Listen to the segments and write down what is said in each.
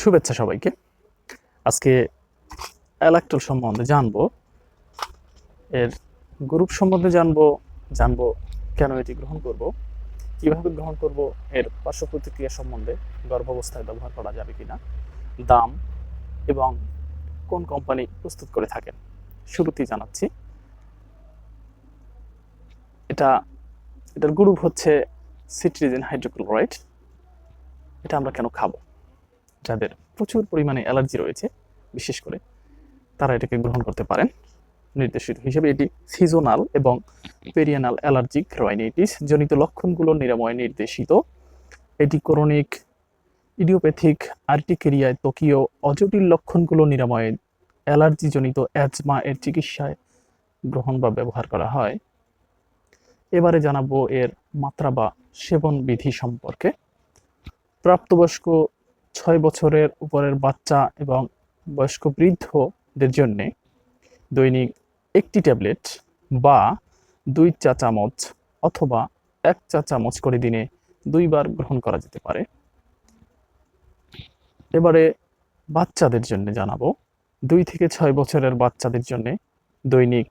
শুভেচ্ছা সবাইকে। আজকে অ্যালাক্টল সম্বন্ধে জানব। এর গ্রুপ সম্বন্ধে জানব জানব কেন এটি গ্রহণ করব, কীভাবে গ্রহণ করব, এর পার্শ্ব প্রতিক্রিয়া সম্বন্ধে গর্ভাবস্থায় ব্যবহার করা যাবে কিনা, দাম এবং কোন কোম্পানি প্রস্তুত করে থাকেন, শুরুতেই জানাচ্ছি। এটা, এটার গ্রুপ হচ্ছে সিট্রিজিন হাইড্রোক্লোরাইড এটা আমরা কেন খাব? যাদের প্রচুর পরিমাণে অ্যালার্জি রয়েছে, বিশেষ করে তারা এটাকে গ্রহণ করতে পারেন। নির্দেশিত হিসেবে এটি সিজনাল এবং পেরিয়ানাল অ্যালার্জিক রাইনাইটিস জনিত লক্ষণগুলো নিরাময় নির্দেশিত। এটি করণিক ইডিওপ্যাথিক আর্টিকেরিয়ায় ত্বকীয় অজটিল লক্ষণগুলো নিরাময়ে অ্যালার্জিজনিত অ্যাজমা এর চিকিৎসায় গ্রহণ বা ব্যবহার করা হয়। এবারে জানাব এর মাত্রা বা সেবন বিধি সম্পর্কে। প্রাপ্তবয়স্ক ছয় বছরের উপরের বাচ্চা এবং বয়স্ক বৃদ্ধদের জন্যে দৈনিক একটি ট্যাবলেট বা দুই চা চামচ অথবা এক চা চামচ করে দিনে দুইবার গ্রহণ করা যেতে পারে। এবারে বাচ্চাদের জন্য জানাব, দুই থেকে ছয় বছরের বাচ্চাদের জন্য দৈনিক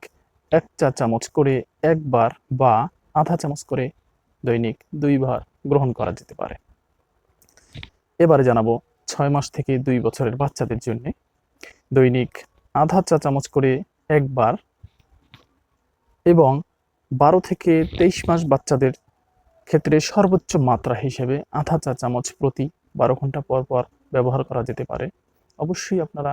এক চা চামচ করে একবার বা আধা চামচ করে দৈনিক দুইবার গ্রহণ করা যেতে পারে। এবারে জানাব ছয় মাস থেকে দুই বছরের বাচ্চাদের জন্য। দৈনিক আধা চা চামচ করে একবার এবং বারো থেকে তেইশ মাস বাচ্চাদের ক্ষেত্রে সর্বোচ্চ মাত্রা হিসেবে আধা চা চামচ প্রতি বারো ঘণ্টা পর পর ব্যবহার করা যেতে পারে। অবশ্যই আপনারা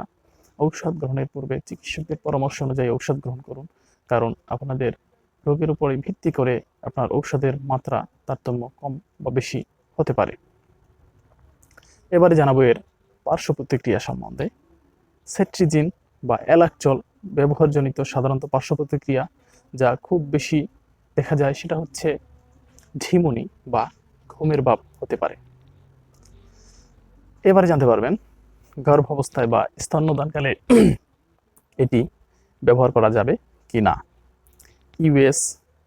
ঔষধ গ্রহণের পূর্বে চিকিৎসকদের পরামর্শ অনুযায়ী ঔষধ গ্রহণ করুন, কারণ আপনাদের রোগের উপরে ভিত্তি করে আপনার ঔষধের মাত্রা তারতম্য কম বা বেশি হতে পারে। এবারে জানাব এর পার্শ্ব প্রতিক্রিয়া সম্বন্ধে। সেট্রিজিন বা অ্যালাকচল ব্যবহারজনিত সাধারণত পার্শ্ব প্রতিক্রিয়া যা খুব বেশি দেখা যায় সেটা হচ্ছে ঝিমুনি বা ঘুমের ভাব হতে পারে। এবারে জানতে পারবেন, গর্ভাবস্থায় বা স্তন্যদানকালে এটি ব্যবহার করা যাবে কি না। ইউএস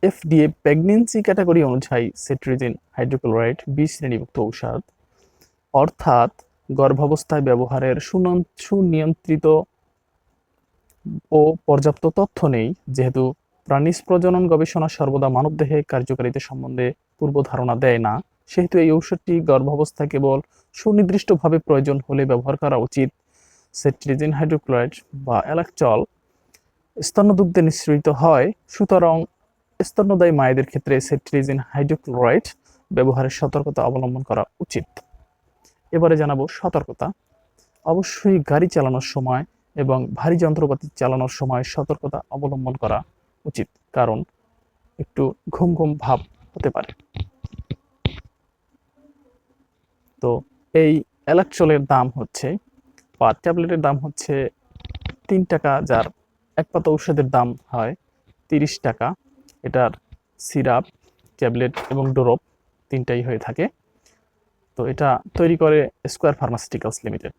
এফডিএ প্রেগনেন্সি ক্যাটাগরি অনুযায়ী সেট্রিজিন, হাইড্রোক্লোরাইড বিশ শ্রেণীভুক্ত ঔষধ অর্থাৎ গর্ভাবস্থায় ব্যবহারের সুনিয়ন্ত্রিত ও পর্যাপ্ত তথ্য নেই, যেহেতু প্রাণীজ প্রজনন গবেষণা সর্বদা মানবদেহে কার্যকারিতা সম্বন্ধে পূর্ব ধারণা দেয় না। সেহেতু এই ঔষধটি গর্ভাবস্থায় কেবল সুনির্দিষ্টভাবে প্রয়োজন হলে ব্যবহার করা উচিত। সেট্রিজিন হাইড্রোক্লোরাইড বা অ্যালাকচল স্তন্যদুগ্ধে নিঃসৃত হয়। সুতরাং স্তন্যদায়ী মায়েদের ক্ষেত্রে সেট্রিজিন হাইড্রোক্লোরাইড ব্যবহারের সতর্কতা অবলম্বন করা উচিত। এবারে জানাব সতর্কতা। অবশ্যই গাড়ি চালানোর সময় এবং ভারী যন্ত্রপাতি চালানোর সময় সতর্কতা অবলম্বন করা উচিত, কারণ একটু ঘুম ঘুম ভাব হতে পারে। তো এই অ্যালাকচলের দাম হচ্ছে পার ট্যাবলেটের দাম হচ্ছে তিন টাকা, যার এক পাতা ঔষধের দাম হয় তিরিশ টাকা। এটার সিরাপ, ট্যাবলেট এবং ডোরপ তিনটাই হয়ে থাকে। তো এটা তৈরি করে স্কোয়ার ফার্মাসিউটিক্যালস লিমিটেড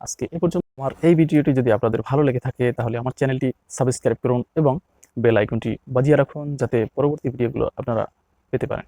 আজকে এ পর্যন্ত আমার এই ভিডিওটি যদি আপনাদের ভালো লেগে থাকে, তাহলে আমার চ্যানেলটি সাবস্ক্রাইব করুন এবং বেল আইকনটি বাজিয়ে রাখুন যাতে পরবর্তী ভিডিওগুলো আপনারা পেতে পারেন।